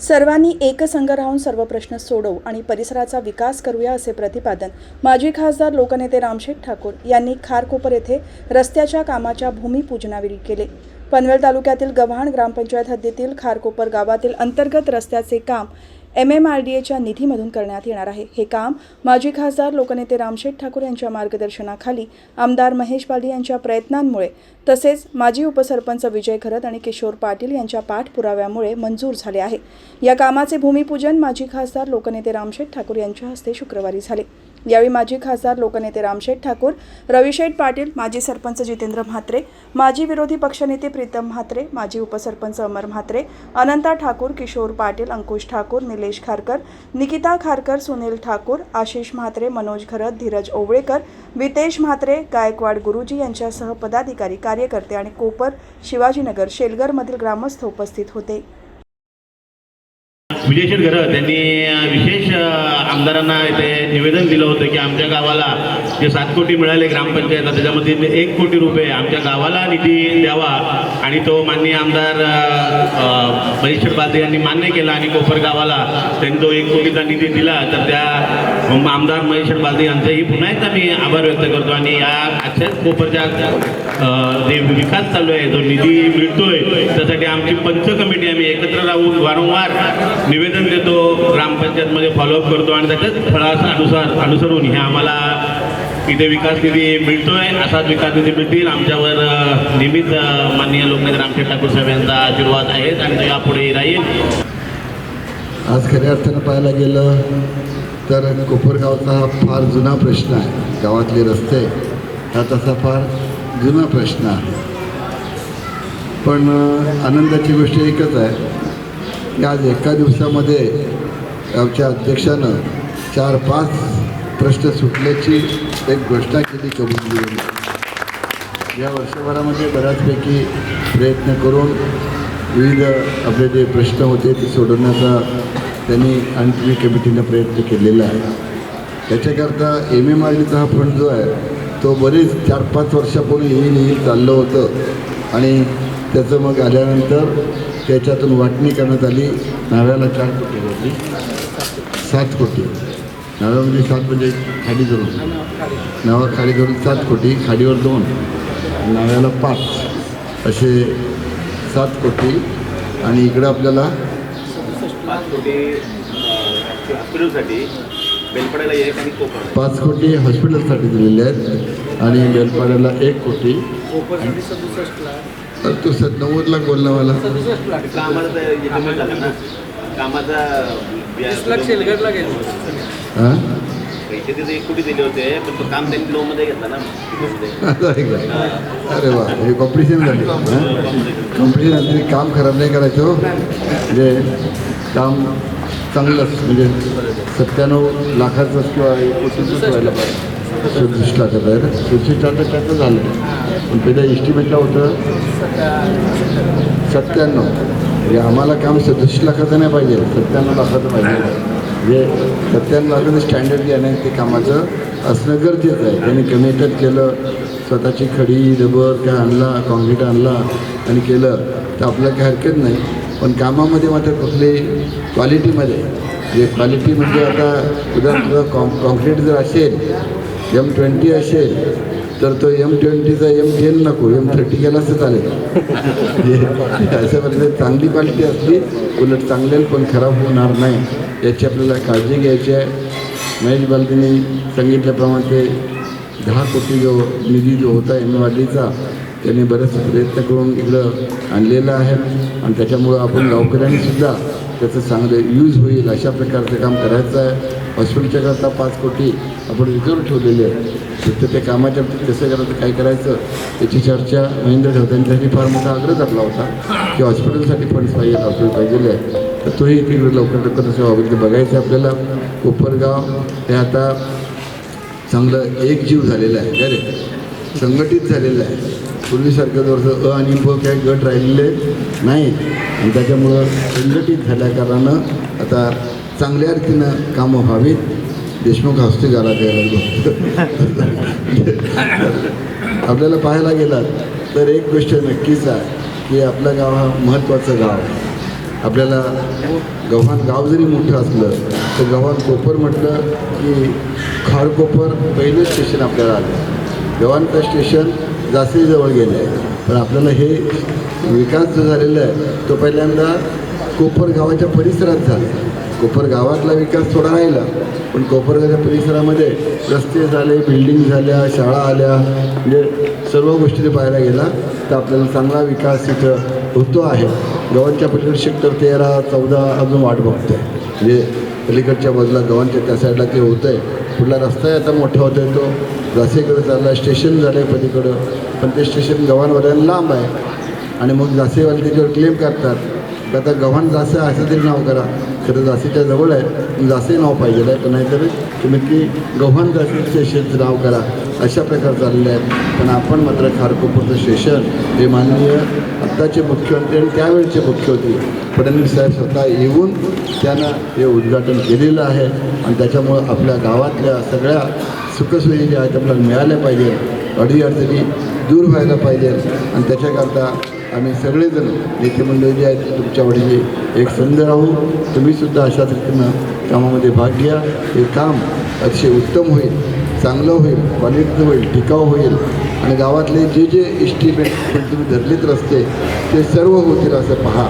सर्वांनी एकसंघ राहून सर्व प्रश्न सोडवू आणि परिसराचा विकास करूया असे प्रतिपादन माजी खासदार लोकनेते रामशेठ ठाकूर यांनी खारकोपर येथे रस्त्याच्या कामाच्या भूमिपूजनावेळी केले. पनवेल तालुक्यातील गव्हाण ग्रामपंचायत हद्दीतील खारकोपर गावातील अंतर्गत रस्त्याचे काम एम एम आर डी एच्या निधीमधून करण्यात येणार आहे. हे काम माजी खासदार लोकनेते रामशेठ ठाकूर यांच्या मार्गदर्शनाखाली आमदार महेश बाली यांच्या प्रयत्नांमुळे तसेच माजी उपसरपंच विजय खरत आणि किशोर पाटील यांच्या पाठपुराव्यामुळे मंजूर झाले आहे. या कामाचे भूमिपूजन माजी खासदार लोकनेते रामशेठ ठाकूर यांच्या हस्ते शुक्रवारी झाले. यावेळी माजी खासदार लोकनेते रामशेठ ठाकूर रविशेठ पाटील माजी सरपंच जितेंद्र म्हात्रे माजी विरोधी पक्षनेते प्रीतम म्हात्रे माजी उपसरपंच अमर म्हात्रे अनंता ठाकूर किशोर पाटील अंकुश ठाकूर निलेश खारकर निकिता खारकर सुनील ठाकूर आशिष म्हात्रे मनोज घरत धीरज ओवळेकर वितेश म्हात्रे गायकवाड गुरुजी यांच्यासह पदाधिकारी कार्यकर्ते आणि कोपर शिवाजीनगर शेलगरमधील ग्रामस्थ उपस्थित होते. विजयशील घरं त्यांनी विशेष आमदारांना इथे निवेदन दिलं होतं की आमच्या गावाला जे सात कोटी मिळाले ग्रामपंचायतला त्याच्यामध्ये एक कोटी रुपये आमच्या गावाला निधी द्यावा. आणि तो माननीय आमदार परिषद बालदे यांनी मान्य केला आणि कोपर गावाला त्यांनी तो एक कोटीचा निधी दिला. तर त्या आमदार महेश्वर बालदे यांचंही पुन्हा एकदा मी आभार व्यक्त करतो. आणि या अशाच कोपरच्या जे विकास चालू आहे जो निधी मिळतोय त्यासाठी आमची पंच कमिटी आम्ही एकत्र राहून वारंवार निवेदन देतो ग्रामपंचायतमध्ये फॉलोअप करतो आणि त्याच्याच फळाचा अनुसार अनुसरून हे आम्हाला इथे विकास निधी मिळतोय असाच विकास निधी मिळतील. आमच्यावर नियमित नेहमीच माननीय लोकनेते रामशेठ ठाकूर साहेब यांचा आशीर्वाद आहे आणि तो यापुढे राहील. आज खऱ्या अर्थानं पाहायला गेलं तर कोपरगावचा हा फार जुना प्रश्न आहे. गावातले रस्ते हा तसा फार जुना प्रश्न आहे. पण आनंदाची गोष्ट एकच आहे. की आज एका दिवसामध्ये आमच्या अध्यक्षानं चार पाच प्रश्न सुटल्याची एक घोषणा केली कबूल या वर्षभरामध्ये बऱ्याचपैकी प्रयत्न करून विविध आपले जे प्रश्न होते ते सोडवण्याचा त्यांनी आणखी कमिटीनं प्रयत्न केलेला आहे. त्याच्याकरता एम एम आर डीचा हा फंड जो आहे तो बरेच चार पाच वर्षापूर्वी येईल येईल चाललं होतं. आणि त्याचं मग आल्यानंतर त्याच्यातून वाटणी करण्यात आली नाव्याला चार कोटी होती सात कोटी. नाव्यामध्ये सात म्हणजे खाडी धरून. नावा खाडी धरून सात कोटी खाडीवर दोन. नाव्याला पाच. असे सात कोटी. आणि इकडं आपल्याला पाच कोटी हॉस्पिटलसाठी दिलेले आहेत. आणि बेलपाड्याला एक कोटी. तो सर नव्वद लाख बोलला मला हां? अरे वा. हे कॉम्पिटिशन झाली. कॉम्पिटिशन झाली. तरी काम खराब नाही करायचं हो. म्हणजे काम चांगलंच. म्हणजे सत्त्याण्णव लाखाचंच किंवा एक कोटीचंच व्हायला पाहिजे. सदतीस लाखाचं त्याचं झालं. पण पहिल्या इस्टिमेटला होतं? सत्त्याण्णव. म्हणजे आम्हाला काम सदतीस लाखाचं नाही पाहिजे सत्त्याण्णव लाखाचं पाहिजे. म्हणजे सत्त्याण्णव लाखाचं स्टँडर्ड जे आहे ते कामाचं असणं गरजेचं आहे. त्यांनी कमिटेड केलं स्वतःची खडी रबर काय आणला कॉन्क्रीट आणला आणि केलं तर आपलं काही हरकत नाही. पण कामामध्ये मात्र कुठली क्वालिटीमध्ये जे क्वालिटी म्हणजे आता उदाहरणार्थ कॉम कॉन्क्रीट जर असेल एम ट्वेंटी असेल तर तो एम ट्वेंटीचा एम टेन नको एम थर्टी गेला असं चालेल. हे अशा प्रकारे म्हणजे चांगली क्वालिटी असली उलट चांगल्याला पण खराब होणार नाही. याची आपल्याला काळजी घ्यायची आहे. महेश बालकीने सांगितल्याप्रमाणे ते दहा कोटी जो निधी जो होता एम वाडीचा त्यांनी बरेच प्रयत्न करून इकडं आणलेला आहे. आणि त्याच्यामुळं आपण गावकऱ्यांनीसुद्धा त्याचं चांगलं यूज होईल अशा प्रकारचं काम करायचं आहे. हॉस्पिटलच्या करता पाच कोटी आपण रिझर्व ठेवलेले आहे फक्त त्या कामाच्या बाबतीत कसं करायचं काय करायचं त्याची चर्चा महेंद्र ठेवतांसाठी फार मोठा आग्रह धरला होता की हॉस्पिटलसाठी फंड्स पाहिजे हॉस्पिटल पाहिजे आहे तर तोही तिकडे लवकर लवकर तसं व्हावं बघायचं आहे आपल्याला. कोपरगाव हे आता चांगलं एकजीव झालेलं आहे काय रे संघटित झालेलं आहे. पूर्वीसारखं जसं अ आणि ब काय गट राहिलेले नाही आणि त्याच्यामुळं संघटित झाल्या कारणानं आता चांगल्या रीतीनं कामं व्हावीत. देशमुख हस्ते झाला द्यायला आपल्याला पाहायला गेलात तर एक गोष्ट नक्कीच आहे की आपलं गाव हा महत्त्वाचं गाव आहे. आपल्याला गव्हाण गाव जरी मोठं असलं तर गव्हाण कोपर म्हटलं की खारकोपर पहिलं स्टेशन आपल्याला आलं. गव्हाणचं स्टेशन जास्तीजवळ गेलं आहे पण आपल्याला हे विकास जो झालेला आहे तो पहिल्यांदा कोपर गावाच्या परिसरात झाला. कोपर गावातला विकास थोडा राहिला पण कोपरगावच्या परिसरामध्ये रस्ते झाले बिल्डिंग झाल्या शाळा आल्या म्हणजे सर्व गोष्टी जर पाहायला गेला तर आपल्याला चांगला विकास तिथं होतो आहे. गव्हाणच्या पलीकडे सेक्टर तेरा चौदा अजून वाट बघतोय. म्हणजे पलीकडच्या बाजूला गव्हाणच्या त्या साईडला ते होतं आहे पुढला रस्ताही आता मोठा होतो आहे तो. जासेकडे चालला स्टेशन झालं आहे पलीकडं पण ते स्टेशन गव्हाणवाल्यांना लांब आहे. आणि मग जासेवाले त्याच्यावर क्लेम करतात. तर आता गव्हाण जासे असं तरी नाव करा. खरं जास्तीच्या जवळ आहे. जास्ती नाव पाहिजे आहे. पण नाहीतर तुम्ही की गव्हाण जासे शेत नाव करा. अशा प्रकार चाललेले आहेत. पण आपण मात्र खारकोपरचं स्टेशन हे माननीय आत्ताचे मुख्यमंत्री आणि त्यावेळचे मुख्यमंत्री फडणवीस साहेब स्वतः येऊन त्यानं हे उद्घाटन केलेलं आहे. आणि त्याच्यामुळं आपल्या गावातल्या सगळ्या सुखसोयी ज्या आहेत. आपल्याला मिळाल्या पाहिजे. अडी अडचणी दूर व्हायला पाहिजे. आणि त्याच्याकरता आम्ही सगळेजण नेते मंडळी जे आहेत तुमच्या वडील एक संध राहू तुम्हीसुद्धा अशाच रीतीनं कामामध्ये भाग घ्या. हे काम अतिशय उत्तम होईल चांगलं होईल क्वालिटीचं होईल टिकाऊ होईल. आणि गावातले जे जे इस्टिमेट तुम्ही धरलेत रस्ते ते सर्व होतील असं पहा.